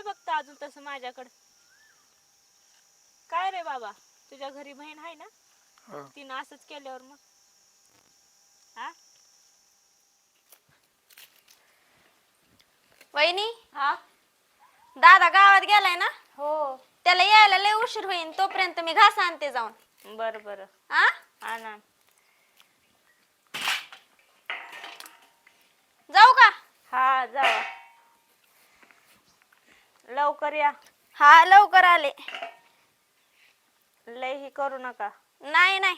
काय बघता अजून तसं माझ्याकडं? काय रे बाबा? तुझ्या घरी बहीण आहे ना? हो. तिनं असंच केल्यावर मग. हा? वहिनी? हा? दादा गावात गेलाय ना? हो. त्याला यायला लय उशीर होईल तोपर्यंत मी घास आणते जाऊन. बर बर. आ आणा. जाऊ का? हा जावा. लवकर या. हा लवकर आले. लय ही करू नका. नाही नाही.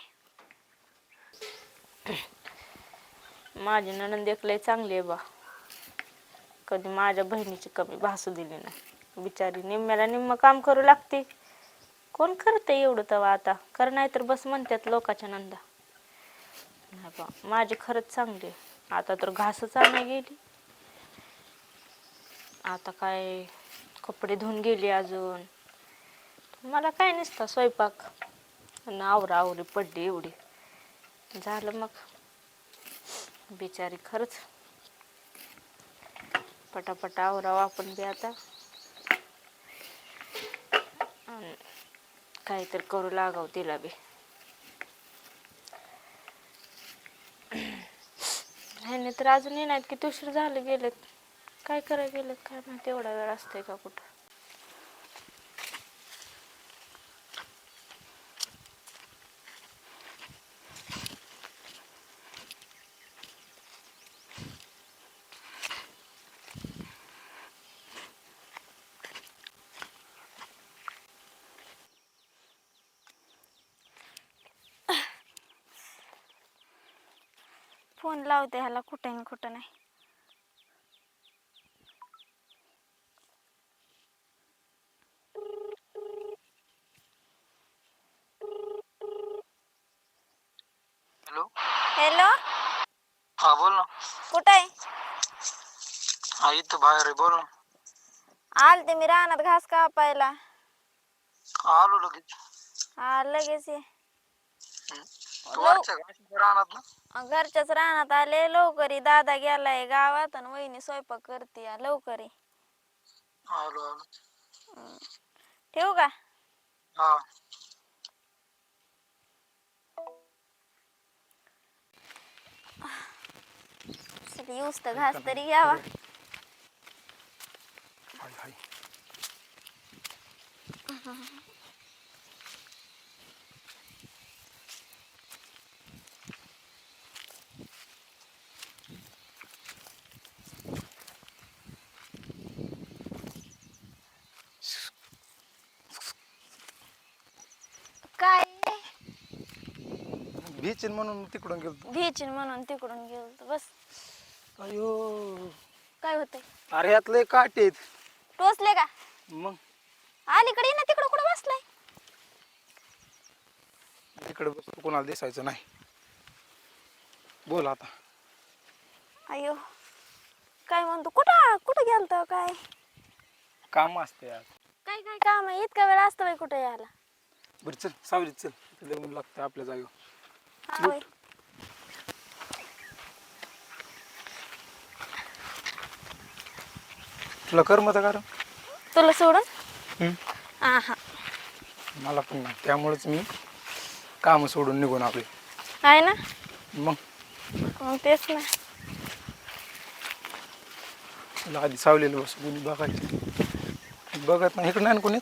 माझी नणंद एक लय चांगली आहे बा. कधी माझ्या बहिणीची कमी भासू दिली नाही. बिचारी निम्म्याला निम्म काम करू लागते. कोण करते एवढं तवा आता? कर नाही तर बस म्हणतात लोकाच्या नंदा. नाही बा माझी खरंच चांगली आहे. आता तर घासच आणाय गेली. आता काय कपडे धुवून गेले अजून. मला काय नसता स्वयंपाक. आणि आवरा आवरी पडली एवढी. झालं मग. बिचारी खरंच. पटापटा आवराव आपण बी आता. काहीतरी करू लागाव तिला बी. नाही तर अजून येणार की उशीर झालं गेलेत. काय करायला गेलं काय माहिती? एवढा वेळ असतंय का कुठं? फोन लावते ह्याला कुठे ना कुठं नाही हॅलो हॅलो हा बोल ना कुठं आहे हा इथं बाहेर आहे बोल. ना आलते मी रानात घास कापायला. आलो लगेच. हा लगेच ये. तू वरच्या घराच्या रानात ना घरच्याच रानात आले लवकर ये. दादा गेलाय गावात आणि वहिनी स्वयंपाक करते या. लवकर ये. आलो आलो. ठेवू का? हा. घास तरी घ्यावा हाय हाय काय? बीच म्हणून तिकडून गेलतो. घ्यायची म्हणून तिकडून गेलो बस. अयो. काय होतंय? अरे यातले काटे आहेत. टोचले का? मग? अलीकडे ना तिकडं कुठं बसलाय? तिकडे बसतो कोणाला दिसायचं नाही. बोल आता. अयो काय म्हणतो कुठं कुठं गेलतो काय? काम असते यार काय काय काम आहे? इतका वेळ असतो बाई कुठं यायला. बरं चल सावलीत चल. ऊन लागतं आपल्या जागेवर. हा होय. तुला करमत का रे? तुला सोडून? हम्म. हा हा मला पण नाही. त्यामुळेच मी काम सोडून निघून आपले आहे ना? मग? मग तेच ना. तुला आधी सावलेलं बस कोणी बघायचं. बघत नाही. इकडं नाही ना कोणी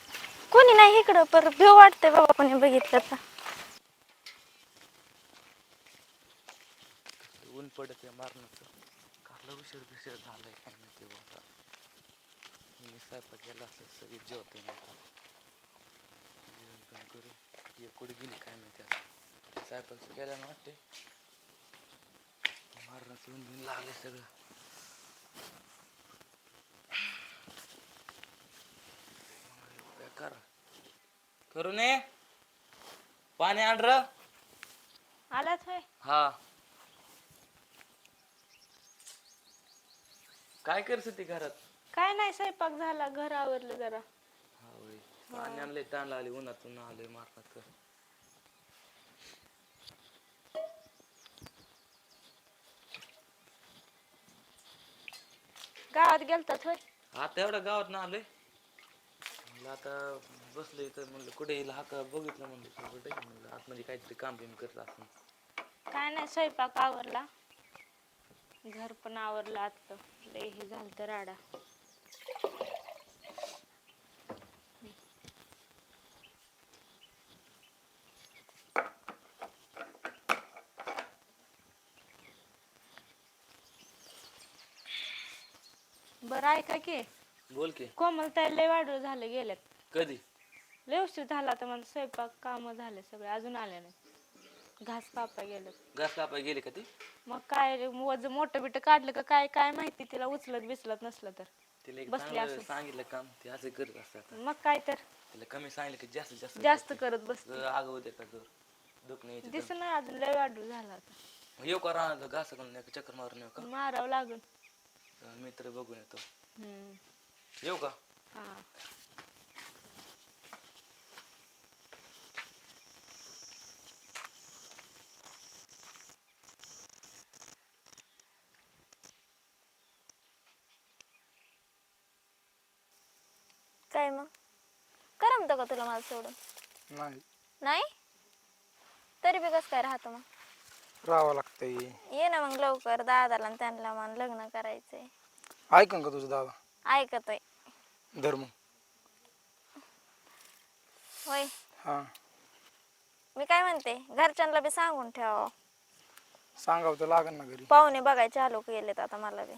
कोणी नाही इकडं. पर भेव वाटतंय बाबा कोणी बघितलं तर. ऊन पडत आहे मारण्याचं. काला उशीर बिशीर झालाय. काय माहिती बाबा स्वयंपाक असं सगळी जेवते जेवण पण करू. ये कुठे गेली काय माहिती आता. स्वयंपाक केला ना वाटते मारण्याचं ऊन बिन लागले सगळं कर नये पाणी आण आलाच होय. हा. काय करत ती घरात? काय नाही स्वयंपाक झाला घर आवरलं जरा. हा होय पाणी आणलंय ताण आले उन्हातून आलोय मारणात गावात गेलतात होय? आता एवढ्या गावात ना आलोय. म्हणलं आता बसलोय तर म्हणलं कुठे येईल हा का बघितलं म्हणलं कुठे म्हणलं आतमध्ये काहीतरी काम बिम करत असं काय नाही स्वयंपाक आवरला. घर पण आवरलं आत्ता लय हे झालं तर राडा. बरं ऐका की. बोल की. कोमल तर लय वाढू झालं गेल्यात कधी? लय उशीर झाला तर मला स्वयंपाक काम झाले सगळे अजून आले नाही. घास कापा गेलं घास कापाय गेले का ती? मग काय रे, वज मोठं बिट काढलं का काय काय माहिती तिला उचलत बिचलत नसलं तर. तिला एक बसली चांगलं असेल. सांगितलं काम ते असं करत असतात मग काय तर. तिला कमी सांगितलं की जास्तीत जास्त जास्त करत बस आगव दे का जोर दुख नाही यायचं दिस नाही अजून लय वाढू झाला आता. येऊ का राहणार घास करून चक्कर मारून येऊ का? मारावं लागून. मित्र बघून येतो. हम्म. येऊ का? हा. काय मग? करमतं का तुला मला सोडून? नाही. नाही? तरी बी कसं काय राहतं मग? राहावं लागतंय. ये ना मग लवकर दादाला आणि त्यांना मग लग्न करायचंय. ऐकन का तुझं दादा. ऐकतोय. धर्म होय. हा. मी काय म्हणते घरच्यांना बी सांगून ठेवा सांगावं तर लागन ना घरी. पाहुणे बघायचे चालू केलेत आता मला बी.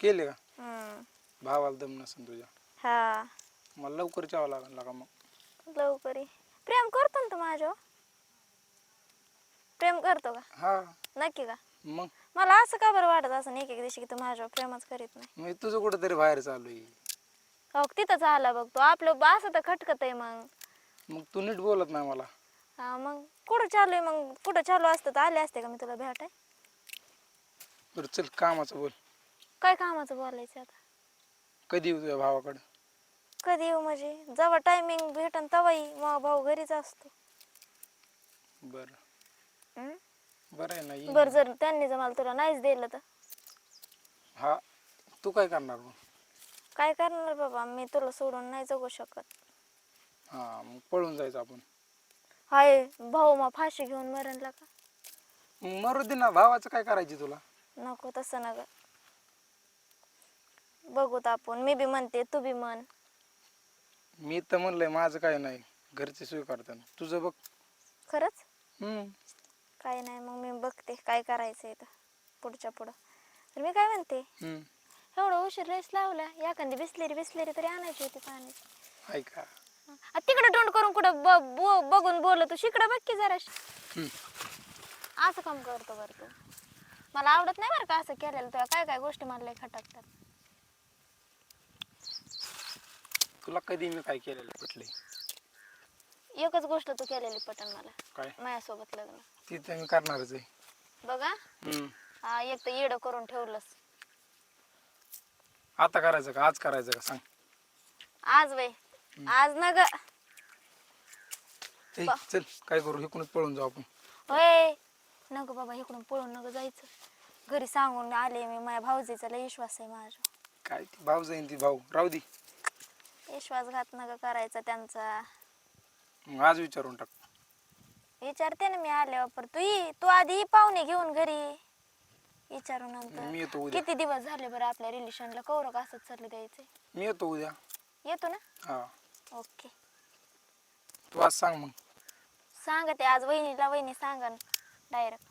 केले का? हम्म. भावाला दम नसेल तुझ्या. हा. मला लवकर यावं लागन लागा मग. लवकर ये. प्रेम करतो ना तू माझ्यावर? प्रेम करतो का? हा. नक्की का? मग? मला असं का बरं वाटत असं एक एक दिवशी की तू माझ्यावर प्रेमच करीत नाही? मी तुझं कुठेतरी बाहेर चालू आहे. हो तिथंच आला बघ तो. आपलं बा- असं तर खटकत आहे मग. मग तू नीट बोलत नाही मला. हा मग कुठं चालू आहे? मग कुठं चालू असतं? तर आले असते का मी तुला भेटाय? बरं चल कामाचं बोल. काय कामाचं बोलायचं आता? कधी येऊ तुझ्या भावाकडं? कधी येऊ म्हणजे? जेव्हा टायमिंग भेटन तेव्हाही. मग भाऊ घरीच असतो. बरं. हम्म? बरं आहे ना ये. बरं जर त्यांनी जर मला तुला नाहीच दिलं तर? हा तू काय करणार मग? काय करणार बाबा मी तुला सोडून नाही जगू शकत. हा मग पळून जायचं आपण. हाय भाऊ मग फाशी घेऊन मरणला का? मग मरू दे ना भावाचं काय करायची तुला? नको तसं नका. बघूत आपण मी बी म्हणते तू बी म्हण. मी तर म्हणलंय माझं काय नाही घरचे स्वीकारताना तुझं बघ. खरंच? हम्म. काय नाही मग मी बघते काय करायचं इथं पुढच्या पुढं. तर मी काय म्हणते एवढं उशीर रेस लावला एखादी बिसलेरी बिसलेरी तरी आणायची होती पाणी. ऐका तिकडे तोंड करून कुठं ब- बो- बघून बोलत शिकडं बघ की जरा. असं काम करतो बरं तू. मला आवडत नाही बरं का असं केलेलं तुला काय काय गोष्टी मला लय खटकतात. तुला कधी मी काय केलेलं पटले एकच गोष्ट तू केलेली पटन मला. काय? माझ्यासोबत लग्न. ती तर मी करणारच आहे. बघा. हम्म. हा एक तर येडं करून ठेवलंस. आता करायचं का? आज करायचं का? सांग. आज वय आज ना ग. ए, चल काय करू? इकडूनच पळून जाऊ आपण. होय. नको बाबा इकडून पळून नको जायचं. घरी सांगून आले मी माझ्या भाऊजीचा लय विश्वास आहे माझा. काय ती भाऊ जाईन ती भाऊ? राहू दे. विश्वासघात नका करायचा त्यांचा. मग आज विचारून टाक. विचारते ना मी आल्यावर पर तू ये तू आधी ये पाहुणे घेऊन घरी विचारू मी नंतर. येतो उद्या. किती दिवस झाले बरं आपल्या रिलेशनला? कौरक असंच चालू द्यायचे मी येतो उद्या. येतो ना? हा. ओके. तू आज सांग मग. सांगा ते आज वहिनीला वहिनी सांगा डायरेक्ट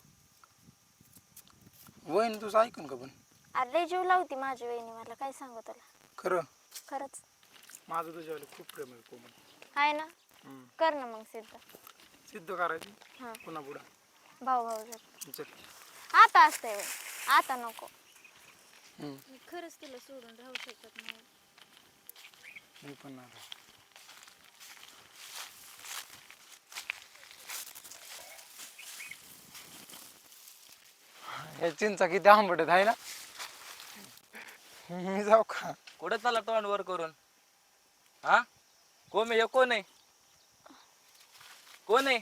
वहीन तुझं ऐकन का पण? आज लय जीव लावती माझी वहिनी मला काय सांगू तुला? खरं? खरंच. माझं तुझ्यावर खूप प्रेम आहे कोमल. आहे ना? हम्म. कर ना मग सिद्ध. सिद्ध करायची? हा. पुन्हा पुढं भाऊ भाऊ जर चल. आता असते. आता नको. हम्म. मी खरंच तिला सोडून राहू शकत नाही. मी पण नाही राहत. हे चिंचा किती आंबट आहे ना? मी जाऊ का? कुठं चालला तोंड वर करून? हा? कोण आहे? हे कोण आहे? कोण आहे?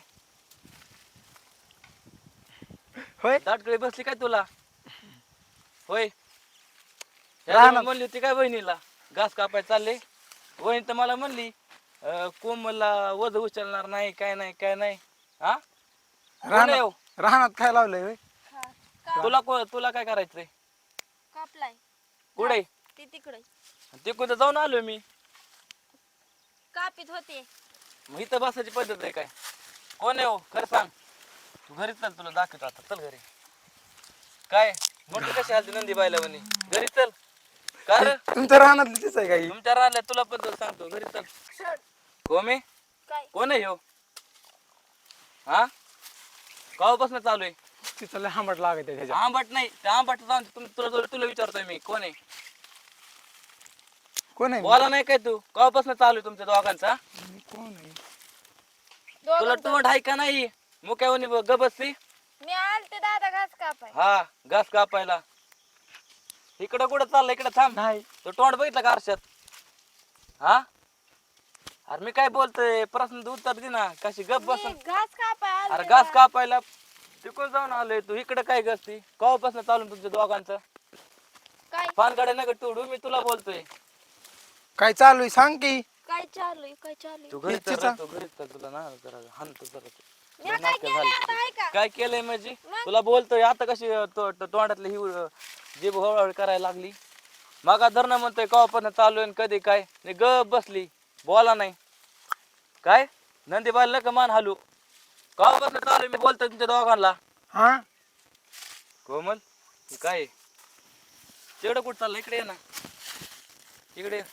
होय? दाटकळी बसली काय तुला? होय? म्हणली होती काय बहिणीला? घास कापाय चालले. वहिनी तर मला म्हणली अं, कोमलला वध उचलणार नाही काय नाही काय नाही. हा? कोण राहणार येऊ राहणार काय लावलंय होय? तुला को- तुला काय करायचं रे कापलाय. कुठे? ते तिकडे. ते कुठं जाऊन आलो मी. कापीत होते. मग इथं बसायची पद्धत आहे काय? कोण आहे हो? खरं सांग. तू घरी चल तुला दाखवतो आता. चल घरी. काय? मोठी कशी आलती नंदी बायला म्हणे? घरी चल. का रे? तुमच्या राहणार तिथेच आहे काही तुमच्या राहिल्या तुला पण सांगतो. घरी चल. कोमे काय? कोण आहे ह्यो? हा? कवापासून चालू आहे? तिथं लय आंबट लागत आहे त्याच्या आंबट नाही. ते आंबट जाऊन तुम- तुला तुला- तुला विचारतोय मी. कोण आहे? कोण आहे? बोला नाही काय तू? कवापासून चालू आहे तुमच्या दोघांचा मी कोण आहे? तुला तोंड आहे का नाही? मुक्यावनी ग बसली? मी आलते दादा घास कापाय हा घास कापायला. इकडं कुठं चाललंय इकडं थांब. नाही. तो तोंड बघितलं का आरशात? हा? अरे मी काय बोलतोय? प्रश्न उत्तर दे ना. कशी गप बस मी घास कापाय अरे घास. कापायला. तिकडून जाऊन आलोय तू. इकडे काय गसती कवापासून चालून तुमच्या दोघांचं? काय? पानकडे नका तोडू मी तुला बोलतोय. काय चालू आहे? सांग की. काय चालू आहे? काय चालू तू? घरी घरी तुला ना जरा हाणतो जरा तू. मी लय काय नाटकं केलंय झाली. आता आहे का? काय केलंय म्हणजे मग? तुला बोलतोय आता कशी तो- तो- तोंडातली ही अं, जीभ हळूहळू करायला लागली? मागा धरणं म्हणतोय कवापासून चालू आहे आणि कधी काय? नाही गप बसली. बोला नाही. काय? नंदी बाल का मान हालू. कवापासून चालू आहे? मी बोलतोय तुमच्या दोघांना. हा? कोमल काय? आहे? तिकडं कुठं चाललं इकडे ये ना. इकडे ये.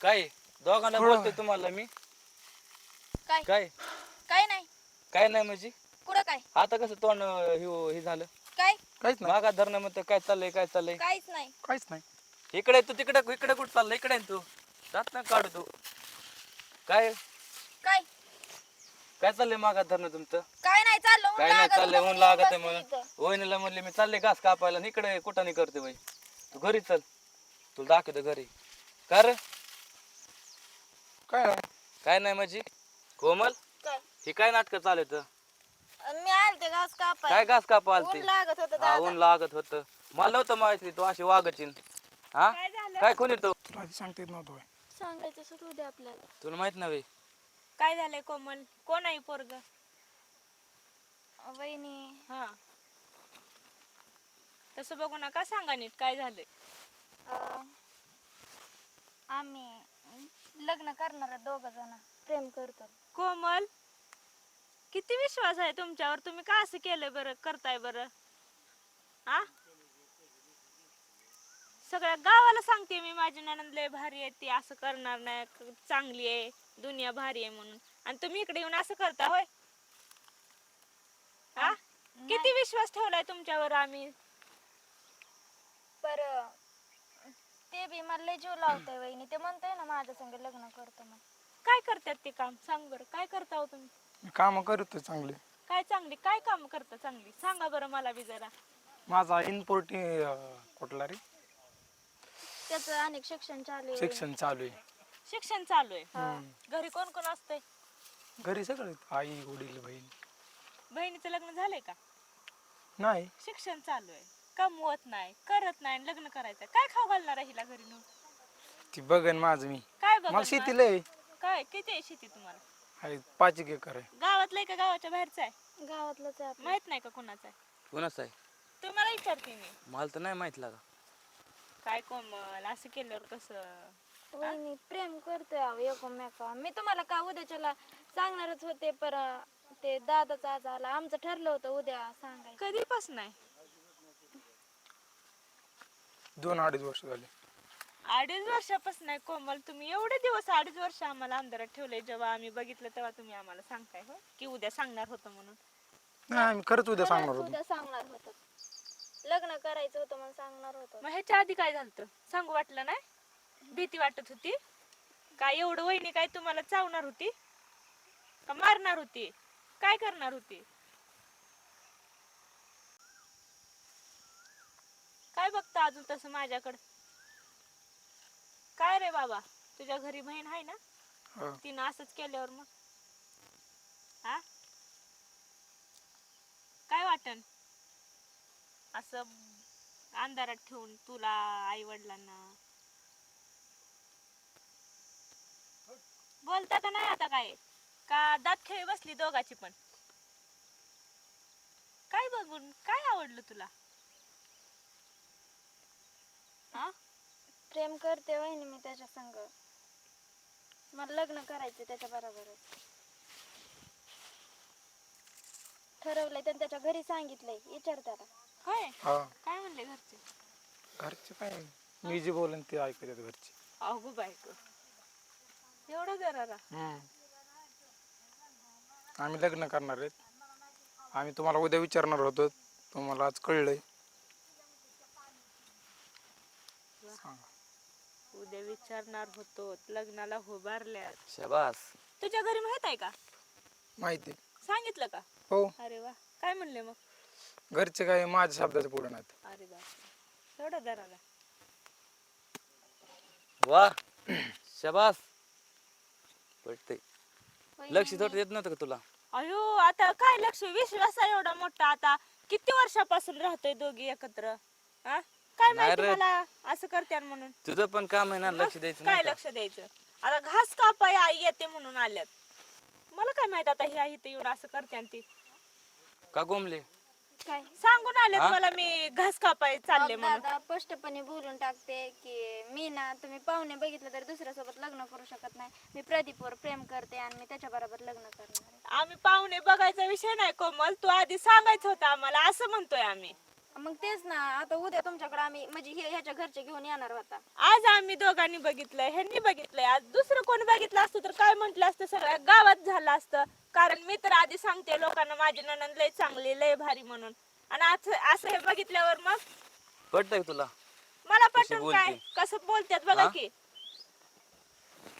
काय? आहे? दोघांना थोडं बोलतोय तुम्हाला मी. काय? काय? काय नाही. काय नाही म्हणजे? कुठं काय? आता कसं तोंड अं, हे हे झालं? काय? काहीच नाही. मागा धरणं म्हणतोय काय चाललंय काय चाललंय? काहीच नाही. काहीच नाही. इकडे तू तिकडे इकडे कुठं चाललं इकडे आहे ना तू. जात ना काढू तू. काय? काय? काय चाललंय मागा धरणं तुमचं? काय नाही चाललं ऊन काय नाही लागत चाललंय होतं ऊन म्हणून लागत आहे बसली म्हणून. इथं. वहिनीला म्हणले मी चालले घास कापायला आणि इकडे कुठं नाही करते बाई. तू घरी चल. तुला दाखवतो घरी. का रे? काय? नाही काय नाही म्हणजे कोमल? काय? हे काय नाटक चालत आणि मी आलते घास कापाय काय घास कापाल ऊन लागत होतं हा दादा. ऊन लागत होत. मला नव्हतं माहिती तू अशी वागचिन. हा? काय झालं? काय कोणी तो? तुला आधी सांगता येत नव्हतं होय. सांगायचं सुरू दे आपल्याला. तुला माहीत नाही काय झालंय कोमल? कोण आहे पोरग? वहिनी. हा. तसं बघू नका सांगा नीट काय झालंय. अं, आम्ही लग्न करणार दोघ जण. प्रेम करतो. कोमल किती विश्वास आहे तुमच्यावर? तुम्ही का असं केलं बरं करताय बरं? हा सगळ्या गावाला सांगते मी माझी नणंद लय भारी आहे ती असं करणार नाही चांगली आहे दुनिया भारी आहे म्हणून. आणि तुम्ही इकडे येऊन असं करता होय? हा. किती विश्वास ठेवलाय तुमच्यावर आम्ही? पर ते बी मला लय जीव लावतंय वहिनी. ते म्हणतोय ना माझ्या संग लग्न करतो मग काय करतात ते काम? सांग बरं. काय करता हो तुम्ही? मी काम करतो चांगले. काय चांगली? काय काम करता चांगली? सांगा बरं मला बी जरा. माझा इनपोर्ट कुठला रे त्याचं अनेक शिक्षण चालू आहे. शिक्षण चालू आहे. शिक्षण चालू आहे? हम्म. घरी कोण कोण असतंय? घरी सगळे आई वडील बहीण. बहिणीचं लग्न झालंय का? नाही. शिक्षण चालू आहे. कमवत नाही करत नाही आणि लग्न करायचं काय खाऊ घालणार आहे हिला घरी नेऊन? ती बघन माझं मी. काय मला बघ शेती लय काय? किती आहे शेती तुम्हाला? आहे पाच एक एकर आहे. गावातलं आहे का गावाच्या बाहेरचं आहे? गावातलंच आहे आपलं. माहीत नाही का कोणाचं आहे? कोणाच आहे? तुम्हाला विचारते मी. मला तर नाही माहीत लागा. काय कोमल असं केल्यावर कसं? वहिनी प्रेम करतोय अहो एकमेका मी तुम्हाला का उद्याच्याला सांगणारच होते पर ते दादाचा आज आला. आमचं ठरलं होतं उद्या सांगायचं. कधीपासून नाही दोन अडीच वर्ष झाले. अडीच वर्षापासून आहे कोमल तुम्ही एवढे दिवस अडीच वर्ष आम्हाला अंधारात ठेवले जेव्हा आम्ही बघितलं तेव्हा तुम्ही आम्हाला सांगताय हो की उद्या सांगणार होतं म्हणून. नाही आम्ही खरंच उद्या सांगणार होतो. उद्या सांगणार होतं. लग्न करायचं होतं म्हणून सांगणार होतं. मग ह्याच्या आधी काय झालं सांगू वाटलं नाही? भीती वाटत होती? काय एवढं वहिनी काय तुम्हाला चावणार होती? का मारणार होती? काय करणार होती? काय बघता अजून तसं माझ्याकडं? काय रे बाबा? तुझ्या घरी बहीण आहे ना? हो. तिनं असंच केल्यावर मग. हा? काय वाटन असं अंधारात ठेवून तुला आई वडिलांना बोलता का नाही आता काय. का दात खेळी बसली दोघाची पण? काय बघून? काय आवडलं तुला? हा? प्रेम करते वहिनी मी त्याच्या संग. मला लग्न करायचं त्याच्या बरोबरच. ठरवलंय त्यांनी त्याच्या घरी सांगितलंय. विचार त्याला. होय? हा. काय म्हणले घरचे? घरचे काय? मी जे बोलन ते ऐकतात घरचे. अगो बायको. एवढं जरा हम्म. आम्ही लग्न करणार आहेत. आम्ही तुम्हाला उद्या विचारणार होतो. तुम्हाला आज कळलंय सांगा उद्या विचारणार होतो लग्नाला उभारल्या शबास. तुझ्या घरी माहीत आहे का? माहिती सांगितलं का? हो. अरे वा. काय म्हणले मग? घरचे काय माझ्या शब्दाचं पुढे नाहीत अरे बाप एवढं जरा वा. शबास. पटते लक्ष थोडं येत नव्हतं का तुला? अयो आता काय लक्ष? विश्वास आहे एवढा मोठा आता. किती वर्षापासून राहतोय दोघी एकत्र? हा काय माहिती. मला? असं करत्यान म्हणून. तुझं पण काम आहे ना लक्ष मग द्यायचं काय नाही का? लक्ष द्यायचं? आता घास कापाय आई येते म्हणून आल्यात. मला काय माहीत आता ही आई तर एवढं असं करते ती. का गोमले? काय? सांगून आलेत हा? मला मी घास कापाय चालले मग म्हणून. दादा स्पष्टपणे बोलून टाकते की मी ना तुम्ही पाहुणे बघितलं तर दुसऱ्यासोबत लग्न करू शकत नाही. मी प्रदीपवर प्रेम करते आणि मी त्याच्या बरोबर लग्न करणार आहे. आम्ही पाहुणे बघायचा विषय नाही कोमल. तू आधी सांगायचं होतं आम्हाला. असं म्हणतोय आम्ही. मग तेच ना आता उद्या तुमच्याकडे आम्ही म्हणजे हे- ह्याच्या घरचे घेऊन येणार होता. आज आम्ही दोघांनी बघितलंय ह्यांनी बघितलंय. आज दुसरं कोण बघितलं असतं तर काय म्हंटल असतं? सगळ्या गावात झालं असतं. कारण मी तर आधी सांगते लोकांना माझी ननंद लय चांगली लय भारी म्हणून. आणि आज असं हे बघितल्यावर मग? पटतंय का तुला? मला कशी पटून काय बोलते? कसं बोलतात बघा हा? की.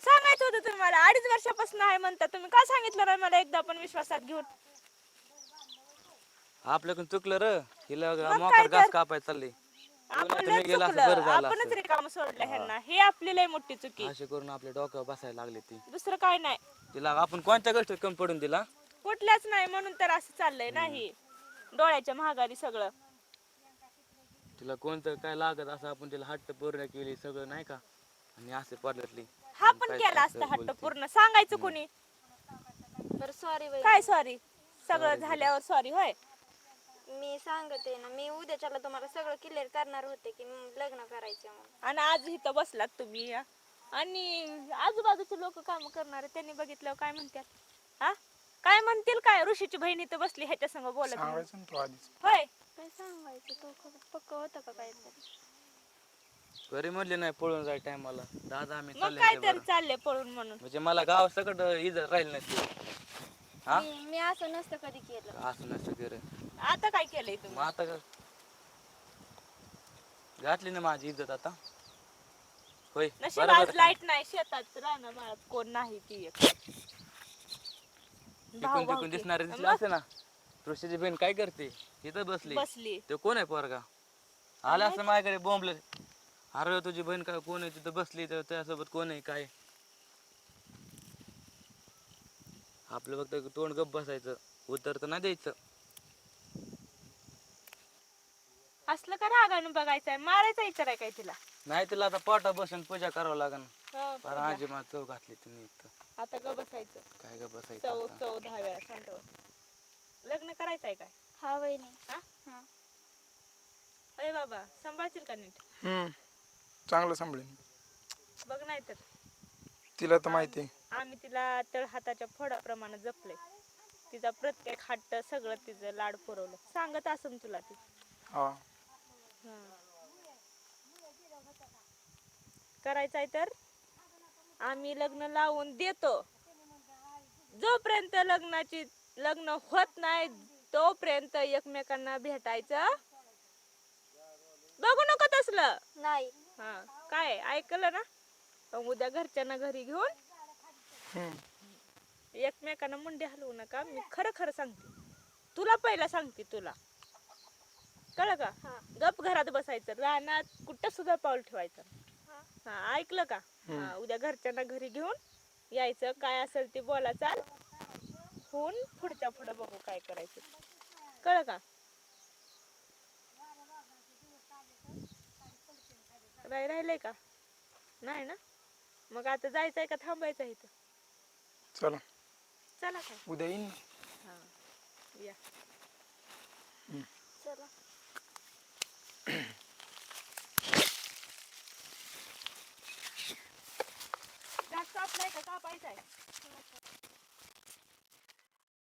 सांगायचं होतं तुम्ही मला अडीच वर्षापासून आहे म्हणता. तुम्ही का सांगितलं नाही मला एकदा पण विश्वासात घेऊन? आपल्याकडून चुकलं र. हिला काय मोकार घास तर? कापाय चालले. आपण तुम्ही लय गेला असं चुकलं. बरं झालं आपणच असतं. रिकाम सोडलं ह्यांना. हे आपली लय मोठी चुकी. असे करून आपल्या डोक्यावर बसायला लागले ती. दुसरं काय नाही. तिला आपण कोणत्या गोष्टीत कमी पडून दिला? कुठल्याच नाही म्हणून तर असं चाललंय नाही डोळ्याच्या महागारी सगळं. तिला कोणतं काय लागत असं आपण तिला हट्ट पूर्ण केली सगळं नाही का? आणि असे पडल्यातली हा पण केला असता हट्ट. पूर्ण. सांगायचं कोणी? बरं सॉरी काय सॉरी सगळं झाल्यावर सॉरी होय? मी सांगते ना मी उद्याच्याला तुम्हाला सगळं क्लिअर करणार होते की मी लग्न करायचं म्हणून. आणि आज इथं बसलात तुम्ही हा? आणि आजूबाजूचे लोक काम करणारे त्यांनी बघितल्यावर काय म्हणतात हा? काय म्हणतील काय? ऋषीची बहीण इथं बसली ह्याच्या संग बोलत म्हणून. सांगायचं ना तू आधीच. होय. काय सांगायचं? तो पक्क होतं का काहीतरी? घरी म्हणले नाही पळून जाय टायमाला. दादा आम्ही मग चालले काय होते तर बरं. चालले पळून म्हणून. म्हणजे मला गाव सकट इजर राहील नाही ते. हा? मी मी असं नसतं कधी केलं. असं नसतं करे आता काय केलंय मग तुम्ही आता का- घातली ना माझी इज्जत आता. होय नशीब बरोबर आज आहे. लाइट नाही शेतात राहणं माळात कोण नाही ती एक. भाऊ. दिसणारे दिसले मग? ना. ऋषीची बहीण काय करते? इथं बसली. बसली. ते कोण आहे पोरगा? आला असं माझ्याकडे बोंबल. अरे तुझी बहीण काय कोण आहे? तिथं बसली तर त्यासोबत कोण आहे काय? आपलं फक्त तोंड गप बसायचं. उत्तर तर नाही द्यायचं. असलं का रागानं बघायचंय? मारायचा विचार आहे काय तिला? नाही तिला आता पोटा बसून पूजा करावं लागन. हो, पर आजी मला चव घातली तुम्ही इथं. आता ग बसायचं. काय ग बसायचं आता? चौ दहा वेळा सांगतो लग्न करायचंय काय? हा वहिनी. हा? हा अरे बाबा सांभाळशील का नीट? हम्म चांगलं सांभाळेन. बघ नाही तर. तिला तर माहिती आहे. आम्ही तिला तळ हाताच्या फोडाप्रमाणे जपले तिचा प्रत्येक हट्ट सगळं तिचं लाड पुरवलं. सांगत असन तुला ती. हा. करायचंय तर? आम्ही लग्न लावून देतो. जोपर्यंत लग्नाची लग्न होत नाही तोपर्यंत एकमेकांना भेटायचं. बघू नको तसलं. नाही. हा. काय ऐकलं ना? मग उद्या घरच्यांना घरी घेऊन हम्म. एकमेकांना मुंडे हलवू नका. मी खरं खरं सांगते. तुला पहिला सांगते तुला. कळलं का? गप घरात बसायचं. रानात कुठं सुद्धा पाऊल ठेवायचं. हा. ऐकलं का? हा उद्या घरच्यांना घरी घेऊन यायचं. काय असेल ते बोला. चाल. होऊन पुढच्या पुढं बघू काय करायचं. कळलं का? राय राहिलंय का? नाही ना? मग आता जायचंय का? थांबायचं इथं. चला. चला काय? उद्या येईन ना या. चला. जास्त आपलाय का कापायचा आहे